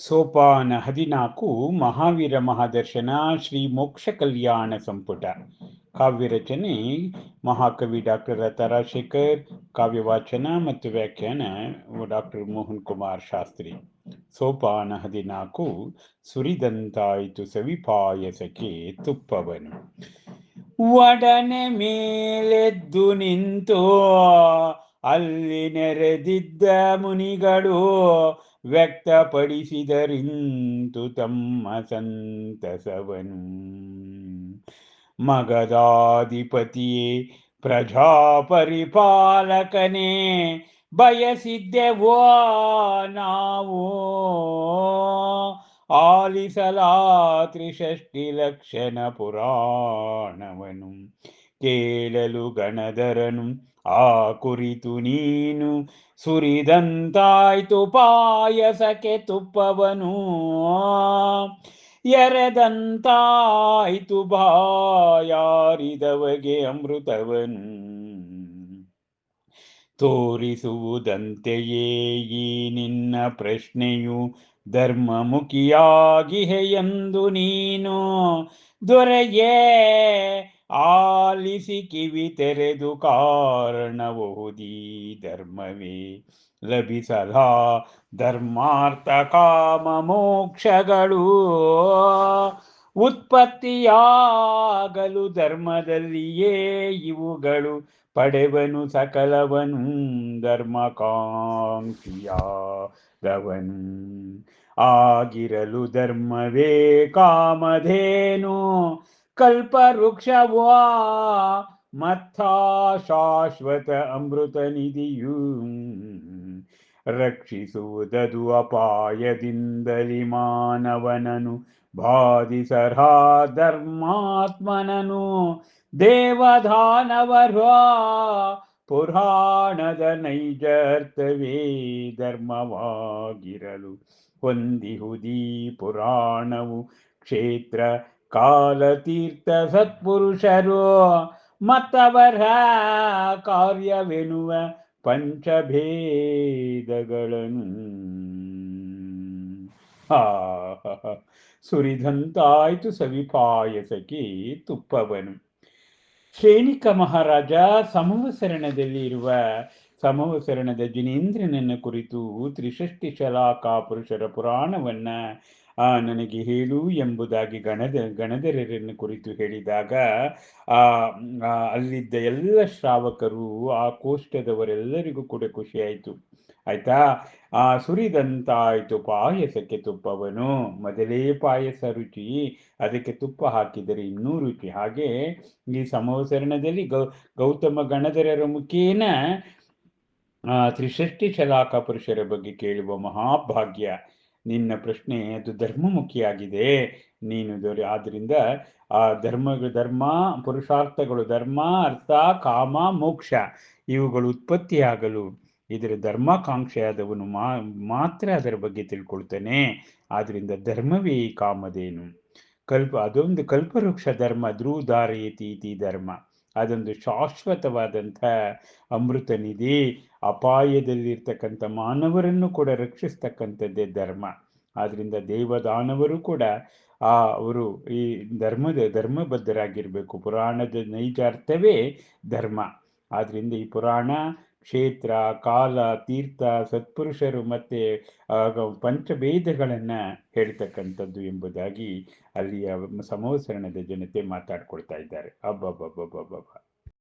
ಸೋಪಾನ ಹದಿನಾಲ್ಕು ಮಹಾವೀರ ಮಹಾದರ್ಶನ ಶ್ರೀ ಮೋಕ್ಷ ಕಲ್ಯಾಣ ಸಂಪುಟ ಕಾವ್ಯ ರಚನೆ ಮಹಾಕವಿ ಡಾಕ್ಟರ್ ತಾರಾಶೇಖರ್ ಕಾವ್ಯ ವಾಚನ ಮತ್ತು ವ್ಯಾಖ್ಯಾನ ಡಾಕ್ಟರ್ ಮೋಹನ್ ಕುಮಾರ್ ಶಾಸ್ತ್ರಿ ಸೋಪಾನ ಹದಿನಾಲ್ಕು ಸುರಿದಂತಾಯಿತು ಸವಿಪಾಯಸಕ್ಕೆ ತುಪ್ಪವನು ಒಡನೆ ಮೇಲೆದ್ದು ನಿಂತು ಅಲ್ಲಿ ನೆರೆದಿದ್ದ ಮುನಿಗಳು ವ್ಯಕ್ತಪಡಿಸಿದರಿಂತು ತಮ್ಮ ಸಂತಸವನು. ಮಗದಾಧಿಪತಿಯೇ ಪ್ರಜಾಪರಿಪಾಲಕನೇ ಬಯಸಿದ್ದೆವೋ ನಾವು? ಆಲಿಸಲಾ ತ್ರಿಷಷ್ಟಿ ಲಕ್ಷಣ ಪುರಾಣವನು. ಕೇಳಲು ಗಣಧರನು, ಆ ಕುರಿತು ನೀನು ಸುರಿದಂತಾಯ್ತು ಪಾಯಸಕ್ಕೆ ತುಪ್ಪವನು. ಎರೆದಂತಾಯ್ತು ಬಾಯಾರಿದವಗೆ ಅಮೃತವನು. ತೋರಿಸುವುದಂತೆಯೇ ಈ ನಿನ್ನ ಪ್ರಶ್ನೆಯು ಧರ್ಮಮುಖಿಯಾಗಿಹೆ ಎಂದು ನೀನು ದೊರೆಯೇ ಆಲಿಸಿ ಕಿವಿ ತೆರೆದು ಕಾರಣಬಹುದೀ ಧರ್ಮವೇ. ಲಭಿಸಲ ಧರ್ಮಾರ್ಥ ಕಾಮ ಮೋಕ್ಷಗಳು. ಉತ್ಪತ್ತಿಯಾಗಲು ಧರ್ಮದಲ್ಲಿಯೇ ಇವುಗಳು. ಪಡೆವನು ಸಕಲವನು ಧರ್ಮಕಾಂಕ್ಷಿಯಾಗವನು ಆಗಿರಲು ಧರ್ಮವೇ ಕಾಮಧೇನು. ಕಲ್ಪವೃಕ್ಷವಾ ಮತ್ತ ಶಾಶ್ವತ ಅಮೃತ ನಿಧಿಯು ರಕ್ಷಿಸುವುದದು ಅಪಾಯದಿಂದಲಿ ಮಾನವನನು ಬಾಧಿಸರ ಧರ್ಮಾತ್ಮನನು ದೇವದಾನವರ, ಪುರಾಣದ ನೈಜರ್ಥವೇ ಧರ್ಮವಾಗಿರಲು ಹೊಂದಿಹುದೀ ಪುರಾಣವು ಕ್ಷೇತ್ರ ಕಾಲತೀರ್ಥ ಸತ್ಪುರುಷರು ಮತ್ತವರ ಕಾರ್ಯವೆನುವ ಪಂಚಭೇದಗಳನ್ನು. ಆ ಸುರಿದಂತಾಯ್ತು ಸವಿಪಾಯಸಕ್ಕೆ ತುಪ್ಪವನು ಶ್ರೇಣಿಕ ಮಹಾರಾಜ ಸಮವಸರಣದಲ್ಲಿ ಇರುವ ಸಮವಸರಣದ ಜಿನೇಂದ್ರನನ್ನ ಕುರಿತು ತ್ರಿಷಷ್ಟಿ ಪುರುಷರ ಪುರಾಣವನ್ನ ಆ, ನನಗೆ ಹೇಳು ಎಂಬುದಾಗಿ ಗಣದ, ಗಣಧರರನ್ನು ಕುರಿತು ಹೇಳಿದಾಗ, ಆ ಅಲ್ಲಿದ್ದ ಎಲ್ಲ ಶ್ರಾವಕರು, ಆ ಕೋಷ್ಟದವರೆಲ್ಲರಿಗೂ ಕೂಡ ಖುಷಿಯಾಯಿತು. ಆಯ್ತಾ? ಆ, ಸುರಿದಂತಾಯಿತು ಪಾಯಸಕ್ಕೆ ತುಪ್ಪವನು. ಮೊದಲೇ ಪಾಯಸ ರುಚಿ, ಅದಕ್ಕೆ ತುಪ್ಪ ಹಾಕಿದರೆ ಇನ್ನೂ ರುಚಿ. ಹಾಗೆ ಈ ಸಮವಸರಣದಲ್ಲಿ ಗೌ, ಗೌತಮ ಗಣಧರರ ಮುಖೇನ, ಆ ತ್ರಿಷಷ್ಟಿ ಶಲಾಕ ಪುರುಷರ ಬಗ್ಗೆ ಕೇಳುವ ಮಹಾಭಾಗ್ಯ. ನಿನ್ನ ಪ್ರಶ್ನೆ ಅದು ಧರ್ಮಮುಖಿಯಾಗಿದೆ. ನೀನು ದೊರೆ ಆದ್ದರಿಂದ ಆ ಧರ್ಮ ಧರ್ಮ, ಪುರುಷಾರ್ಥಗಳು ಧರ್ಮ, ಅರ್ಥ, ಕಾಮ, ಮೋಕ್ಷ ಇವುಗಳು ಉತ್ಪತ್ತಿಯಾಗಲು ಇದರ ಧರ್ಮಾಕಾಂಕ್ಷೆಯಾದವನು ಮಾ, ಮಾತ್ರ ಅದರ ಬಗ್ಗೆ ತಿಳ್ಕೊಳ್ತಾನೆ. ಆದ್ದರಿಂದ ಧರ್ಮವೇ ಕಾಮದೇನು ಕಲ್ಪ, ಅದೊಂದು ಕಲ್ಪವೃಕ್ಷ ಧರ್ಮ, ಧ್ರುವಧಾರಯತಿ ಇತಿ ಧರ್ಮ. ಅದೊಂದು ಶಾಶ್ವತವಾದಂಥ ಅಮೃತ ನಿಧಿ, ಅಪಾಯದಲ್ಲಿರ್ತಕ್ಕಂಥ ಮಾನವರನ್ನು ಕೂಡ ರಕ್ಷಿಸ್ತಕ್ಕಂಥದ್ದೇ ಧರ್ಮ. ಆದ್ದರಿಂದ ದೇವದಾನವರು ಕೂಡ ಆ ಅವರು ಈ ಧರ್ಮದ, ಧರ್ಮಬದ್ಧರಾಗಿರಬೇಕು. ಪುರಾಣದ ನೈಜ ಅರ್ಥವೇ ಧರ್ಮ. ಆದ್ದರಿಂದ ಈ ಪುರಾಣ ಕ್ಷೇತ್ರ ಕಾಲ ತೀರ್ಥ ಸತ್ಪುರುಷರು ಮತ್ತು ಪಂಚಭೇದಗಳನ್ನು ಹೇಳ್ತಕ್ಕಂಥದ್ದು ಎಂಬುದಾಗಿ ಅಲ್ಲಿಯ ಸಮವಸರಣದ ಜನತೆ ಮಾತಾಡ್ಕೊಳ್ತಾ ಇದ್ದಾರೆ. ಅಬ್ಬಬ್ಬಬ್ಬಬ್ಬಬ್ಬ.